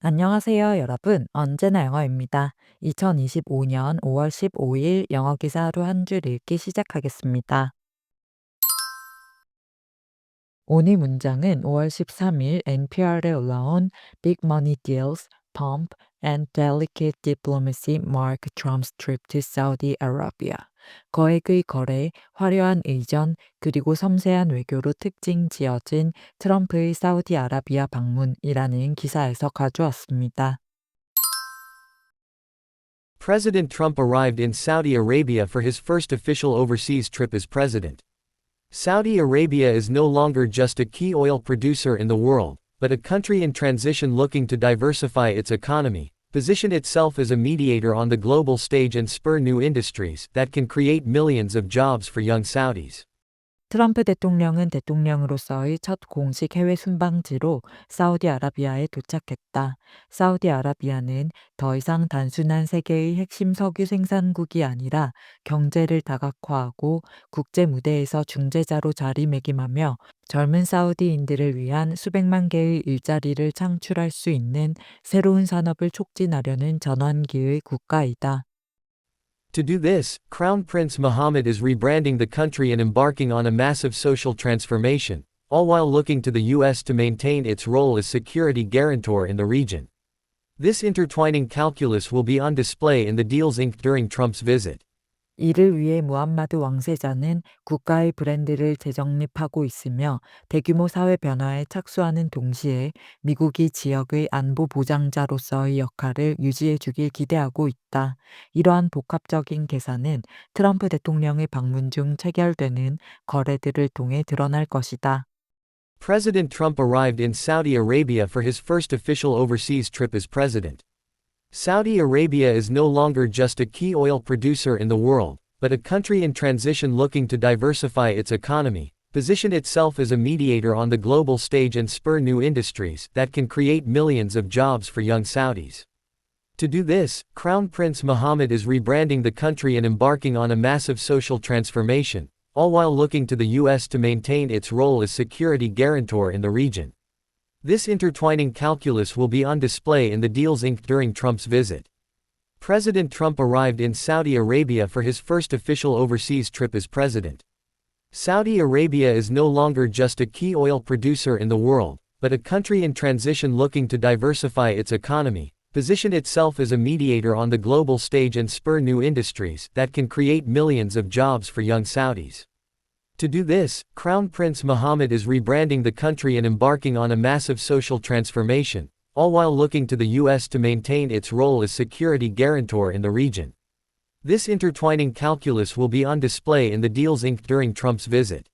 안녕하세요, 여러분. 언제나 영어입니다. 2025년 5월 15일 영어 기사 하루 한 줄 읽기 시작하겠습니다. 오늘 문장은 5월 13일 NPR에 올라온 Big Money Deals, Pump and Delicate Diplomacy Mark Trump's Trip to Saudi Arabia. 거액의 거래, 화려한 의전, 그리고 섬세한 외교로 특징 지어진 트럼프의 사우디아라비아 방문이라는 기사에서 가져왔습니다. President Trump arrived in Saudi Arabia for his first official overseas trip as president. Saudi Arabia is no longer just a key oil producer in the world, but a country in transition looking to diversify its economy, position itself as a mediator on the global stage and spur new industries that can create millions of jobs for young Saudis. 트럼프 대통령은 대통령으로서의 첫 공식 해외 순방지로 사우디아라비아에 도착했다. 사우디아라비아는 더 이상 단순한 세계의 핵심 석유 생산국이 아니라 경제를 다각화하고 국제 무대에서 중재자로 자리매김하며 젊은 사우디인들을 위한 수백만 개의 일자리를 창출할 수 있는 새로운 산업을 촉진하려는 전환기의 국가이다. To do this, Crown Prince Mohammed is rebranding the country and embarking on a massive social transformation, all while looking to the U.S. to maintain its role as security guarantor in the region. This intertwining calculus will be on display in the deals inked during Trump's visit. 이를 위해 무함마드 왕세자는 국가의 브랜드를 재정립하고 있으며 대규모 사회 변화에 착수하는 동시에 미국이 지역의 안보 보장자로서의 역할을 유지해 주길 기대하고 있다. 이러한 복합적인 계산은 트럼프 대통령의 방문 중 체결되는 거래들을 통해 드러날 것이다. President Trump arrived in Saudi Arabia for his first official overseas trip as president. Saudi Arabia is no longer just a key oil producer in the world, but a country in transition looking to diversify its economy, position itself as a mediator on the global stage and spur new industries that can create millions of jobs for young Saudis. To do this, Crown Prince Mohammed is rebranding the country and embarking on a massive social transformation, all while looking to the U.S. to maintain its role as security guarantor in the region. This intertwining calculus will be on display in the deals inked during Trump's visit. President Trump arrived in Saudi Arabia for his first official overseas trip as president. Saudi Arabia is no longer just a key oil producer in the world, but a country in transition looking to diversify its economy, position itself as a mediator on the global stage and spur new industries that can create millions of jobs for young Saudis. To do this, Crown Prince Mohammed is rebranding the country and embarking on a massive social transformation, all while looking to the U.S. to maintain its role as security guarantor in the region. This intertwining calculus will be on display in the deals inked during Trump's visit.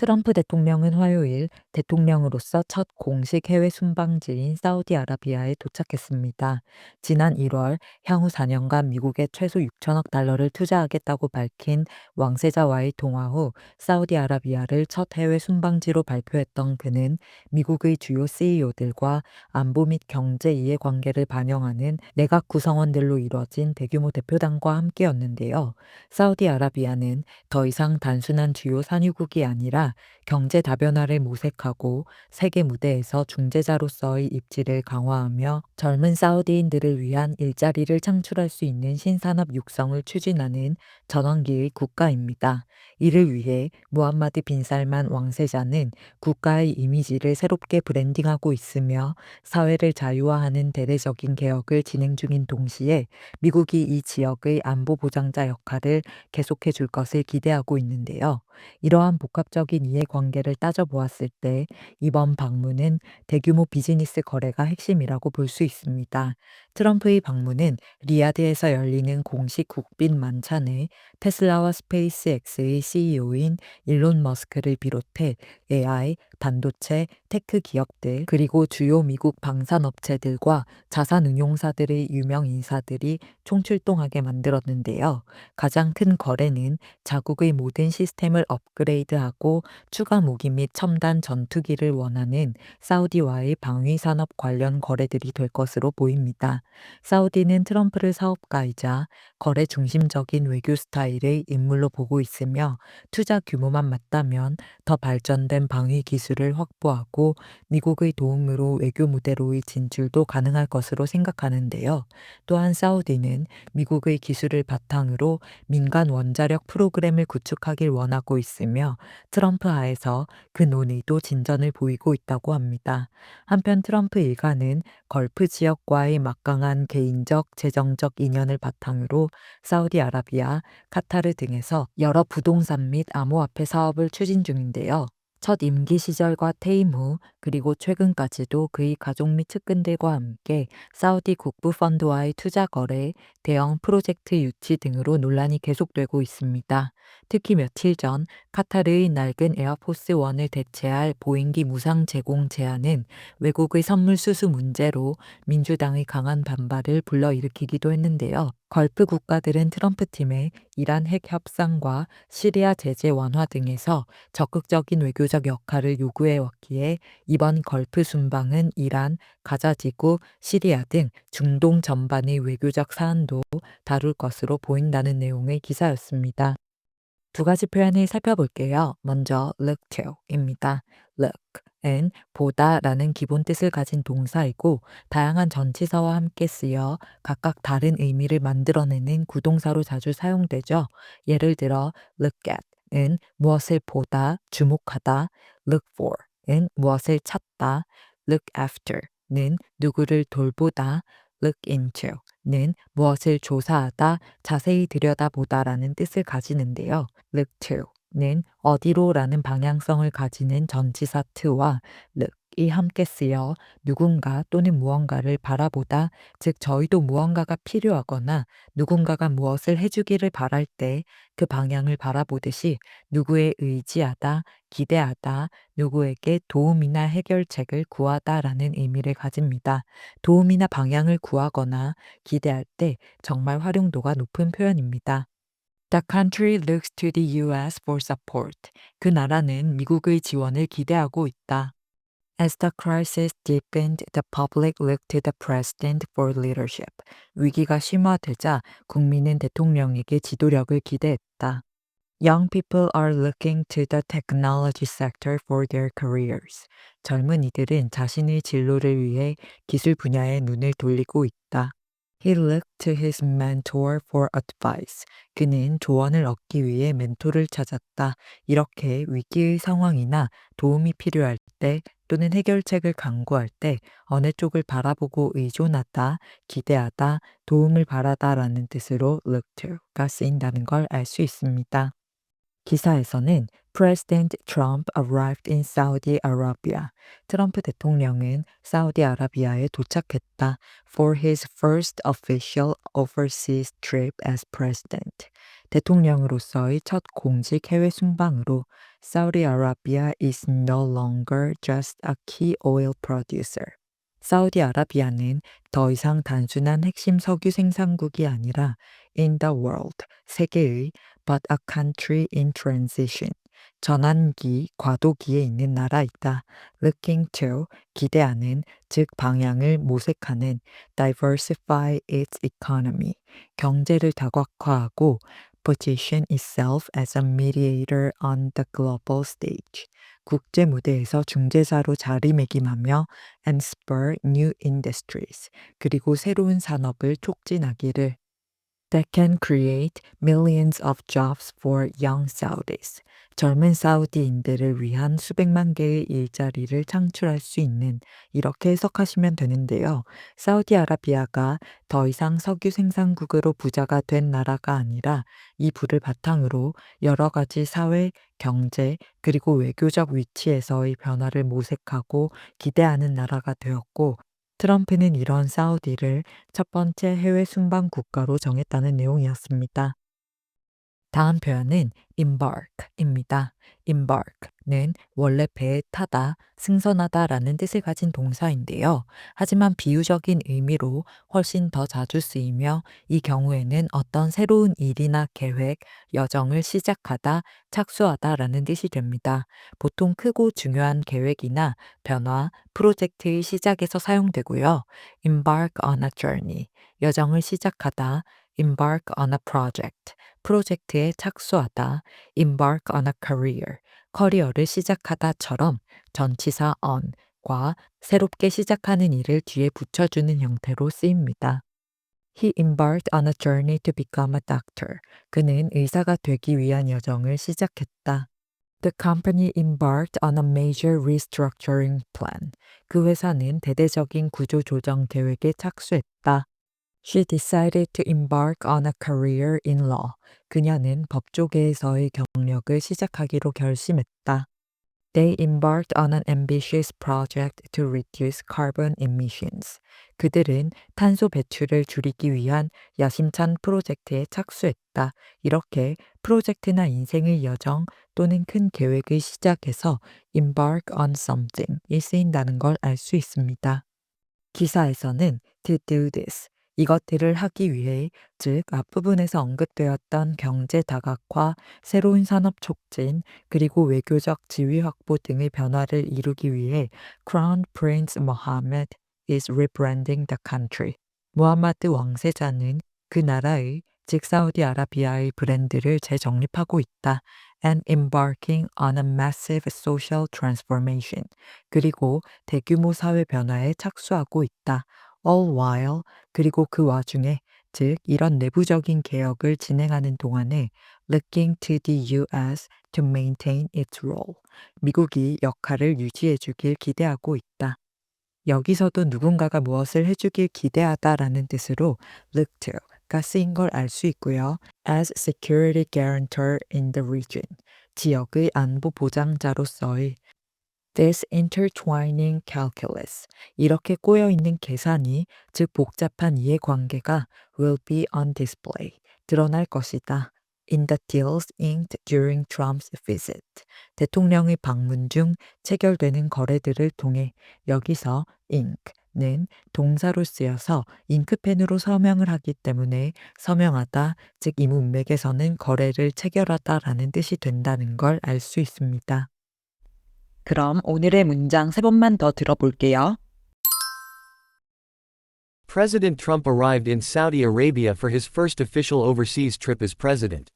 트럼프 대통령은 화요일 대통령으로서 첫 공식 해외 순방지인 사우디아라비아에 도착했습니다. 지난 1월 향후 4년간 미국에 최소 6천억 달러를 투자하겠다고 밝힌 왕세자와의 통화 후 사우디아라비아를 첫 해외 순방지로 발표했던 그는 미국의 주요 CEO들과 안보 및 경제 이해관계를 반영하는 내각 구성원들로 이뤄진 대규모 대표단과 함께였는데요. 사우디아라비아는 더 이상 단순한 주요 산유국이 아니라 경제 다변화를 모색하고 세계 무대에서 중재자로서의 입지를 강화하며 젊은 사우디인들을 위한 일자리를 창출할 수 있는 신산업 육성을 추진하는 전환기의 국가입니다. 이를 위해 무함마드 빈 살만 왕세자는 국가의 이미지를 새롭게 브랜딩하고 있으며 사회를 자유화하는 대대적인 개혁을 진행 중인 동시에 미국이 이 지역의 안보 보장자 역할을 계속해 줄 것을 기대하고 있는데요. 이러한 복합적인 이해관계를 따져보았을 때 이번 방문은 대규모 비즈니스 거래가 핵심이라고 볼 수 있습니다. 트럼프의 방문은 리야드에서 열리는 공식 국빈 만찬에 테슬라와 스페이스X의 CEO인 일론 머스크를 비롯해 AI, 반도체, 테크 기업들, 그리고 주요 미국 방산업체들과 자산 응용사들의 유명 인사들이 총출동하게 만들었는데요. 가장 큰 거래는 자국의 모든 시스템을 업그레이드하고 추가 무기 및 첨단 전투기를 원하는 사우디와의 방위 산업 관련 거래들이 될 것으로 보입니다. 사우디는 트럼프를 사업가이자 거래 중심적인 외교 스타일의 인물로 보고 있으며 투자 규모만 맞다면 더 발전된 방위 기술 기술을 확보하고 미국의 도움으로 외교 무대로의 진출도 가능할 것으로 생각하는데요. 또한 사우디는 미국의 기술을 바탕으로 민간 원자력 프로그램을 구축하길 원하고 있으며 트럼프 하에서 그 논의도 진전을 보이고 있다고 합니다. 한편 트럼프 일가는 걸프 지역과의 막강한 개인적, 재정적 인연을 바탕으로 사우디아라비아, 카타르 등에서 여러 부동산 및 암호화폐 사업을 추진 중인데요. 첫 임기 시절과 퇴임 후 그리고 최근까지도 그의 가족 및 측근들과 함께 사우디 국부 펀드와의 투자 거래, 대형 프로젝트 유치 등으로 논란이 계속되고 있습니다. 특히 며칠 전 카타르의 낡은 에어포스 원을 대체할 보잉기 무상 제공 제한은 외국의 선물 수수 문제로 민주당의 강한 반발을 불러일으키기도 했는데요. 걸프 국가들은 트럼프 팀의 이란 핵 협상과 시리아 제재 완화 등에서 적극적인 외교적 역할을 요구해 왔기에 이번 걸프 순방은 이란, 가자 지구, 시리아 등 중동 전반의 외교적 사안도 다룰 것으로 보인다는 내용의 기사였습니다. 두 가지 표현을 살펴볼게요. 먼저 look to입니다. look 은 보다라는 기본 뜻을 가진 동사이고 다양한 전치사와 함께 쓰여 각각 다른 의미를 만들어내는 구동사로 자주 사용되죠. 예를 들어 look at은 무엇을 보다, 주목하다, look for은 무엇을 찾다, look after는 누구를 돌보다, look into는 무엇을 조사하다, 자세히 들여다보다라는 뜻을 가지는데요. look to 는 어디로라는 방향성을 가지는 전치사 to와 look이 함께 쓰여 누군가 또는 무언가를 바라보다, 즉 저희도 무언가가 필요하거나 누군가가 무엇을 해주기를 바랄 때 그 방향을 바라보듯이 누구에 의지하다, 기대하다, 누구에게 도움이나 해결책을 구하다라는 의미를 가집니다. 도움이나 방향을 구하거나 기대할 때 정말 활용도가 높은 표현입니다. The country looks to the U.S. for support. 그 나라는 미국의 지원을 기대하고 있다. As the crisis deepened, the public looked to the president for leadership. 위기가 심화되자 국민은 대통령에게 지도력을 기대했다. Young people are looking to the technology sector for their careers. 젊은 이들은 자신의 진로를 위해 기술 분야에 눈을 돌리고 있다. He looked to his mentor for advice. 그는 조언을 얻기 위해 멘토를 찾았다. 이렇게 위기의 상황이나 도움이 필요할 때 또는 해결책을 강구할 때 어느 쪽을 바라보고 의존하다, 기대하다, 도움을 바라다라는 뜻으로 look to가 쓰인다는 걸 알 수 있습니다. 기사에서는 President Trump arrived in Saudi Arabia. 트럼프 대통령은 사우디아라비아에 도착했다. For his first official overseas trip as president. 대통령으로서의 첫 공식 해외 순방으로 Saudi Arabia is no longer just a key oil producer. 사우디아라비아는 더 이상 단순한 핵심 석유 생산국이 아니라 in the world, 세계의 but a country in transition, 전환기, 과도기에 있는 나라이다. looking to, 기대하는, 즉 방향을 모색하는 diversify its economy, 경제를 다각화하고 position itself as a mediator on the global stage, 국제 무대에서 중재자로 자리매김하며 and spur new industries, 그리고 새로운 산업을 촉진하기를 that can create millions of jobs for young Saudis. 젊은 사우디인들을 위한 수백만 개의 일자리를 창출할 수 있는 이렇게 해석하시면 되는데요. 사우디아라비아가 더 이상 석유 생산국으로 부자가 된 나라가 아니라 이 부를 바탕으로 여러 가지 사회, 경제, 그리고 외교적 위치에서의 변화를 모색하고 기대하는 나라가 되었고 트럼프는 이런 사우디를 첫 번째 해외 순방 국가로 정했다는 내용이었습니다. 다음 표현은 embark입니다. embark는 원래 배에 타다, 승선하다 라는 뜻을 가진 동사인데요. 하지만 비유적인 의미로 훨씬 더 자주 쓰이며 이 경우에는 어떤 새로운 일이나 계획, 여정을 시작하다, 착수하다 라는 뜻이 됩니다. 보통 크고 중요한 계획이나 변화, 프로젝트의 시작에서 사용되고요. embark on a journey, 여정을 시작하다, embark on a project, 프로젝트에 착수하다, embark on a career, 커리어를 시작하다처럼 전치사 on과 새롭게 시작하는 일을 뒤에 붙여주는 형태로 쓰입니다. He embarked on a journey to become a doctor. 그는 의사가 되기 위한 여정을 시작했다. The company embarked on a major restructuring plan. 그 회사는 대대적인 구조 조정 계획에 착수했다. She decided to embark on a career in law. 그녀는 법조계에서의 경력을 시작하기로 결심했다. They embarked on an ambitious project to reduce carbon emissions. 그들은 탄소 배출을 줄이기 위한 야심찬 프로젝트에 착수했다. 이렇게 프로젝트나 인생의 여정 또는 큰 계획의 시작에서 embark on something이 쓰인다는 걸 알 수 있습니다. 기사에서는 to do this 이것들을 하기 위해 즉 앞부분에서 언급되었던 경제 다각화, 새로운 산업 촉진, 그리고 외교적 지위 확보 등의 변화를 이루기 위해 Crown Prince Mohammed is rebranding the country. 무함마드 왕세자는 그 나라의 즉 사우디아라비아의 브랜드를 재정립하고 있다. and embarking on a massive social transformation. 그리고 대규모 사회 변화에 착수하고 있다. All while 그리고 그 와중에 즉 이런 내부적인 개혁을 진행하는 동안에 looking to the US to maintain its role. 미국이 역할을 유지해 주길 기대하고 있다. 여기서도 누군가가 무엇을 해주길 기대하다라는 뜻으로 look to가 쓰인 걸 알 수 있고요. as security guarantor in the region. 지역의 안보 보장자로서의 This intertwining calculus. 이렇게 꼬여 있는 계산이, 즉 복잡한 이해관계가 will be on display. 드러날 것이다. In the deals inked during Trump's visit. 대통령의 방문 중 체결되는 거래들을 통해 여기서 ink는 동사로 쓰여서 잉크펜으로 서명을 하기 때문에 서명하다, 즉 이 문맥에서는 거래를 체결하다라는 뜻이 된다는 걸 알 수 있습니다. 그럼 오늘의 문장 세 번만 더 들어볼게요. President Trump arrived in Saudi Arabia for his first official overseas trip as president.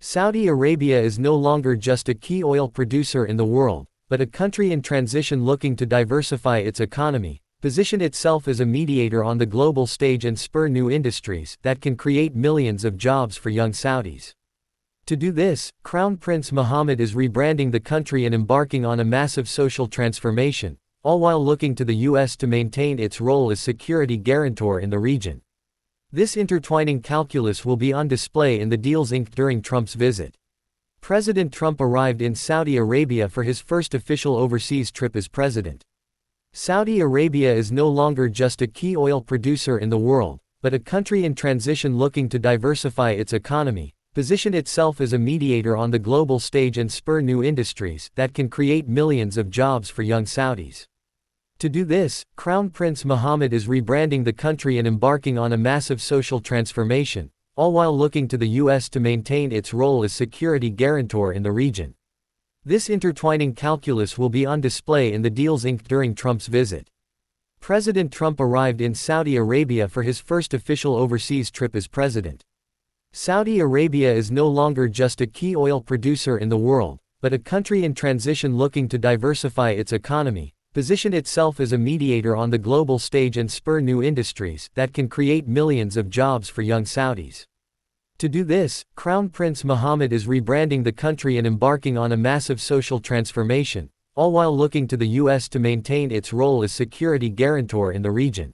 Saudi Arabia is no longer just a key oil producer in the world, but a country in transition looking to diversify its economy, position itself as a mediator on the global stage and spur new industries that can create millions of jobs for young Saudis. To do this, Crown Prince Mohammed is rebranding the country and embarking on a massive social transformation, all while looking to the U.S. to maintain its role as security guarantor in the region. This intertwining calculus will be on display in the deals inked during Trump's visit. President Trump arrived in Saudi Arabia for his first official overseas trip as president. Saudi Arabia is no longer just a key oil producer in the world, but a country in transition looking to diversify its economy, position itself as a mediator on the global stage and spur new industries that can create millions of jobs for young Saudis. To do this, Crown Prince Mohammed is rebranding the country and embarking on a massive social transformation, all while looking to the U.S. to maintain its role as security guarantor in the region. This intertwining calculus will be on display in the deals inked during Trump's visit. President Trump arrived in Saudi Arabia for his first official overseas trip as president. Saudi Arabia is no longer just a key oil producer in the world, but a country in transition looking to diversify its economy, position itself as a mediator on the global stage and spur new industries that can create millions of jobs for young Saudis. To do this, Crown Prince Mohammed is rebranding the country and embarking on a massive social transformation, all while looking to the U.S. to maintain its role as security guarantor in the region.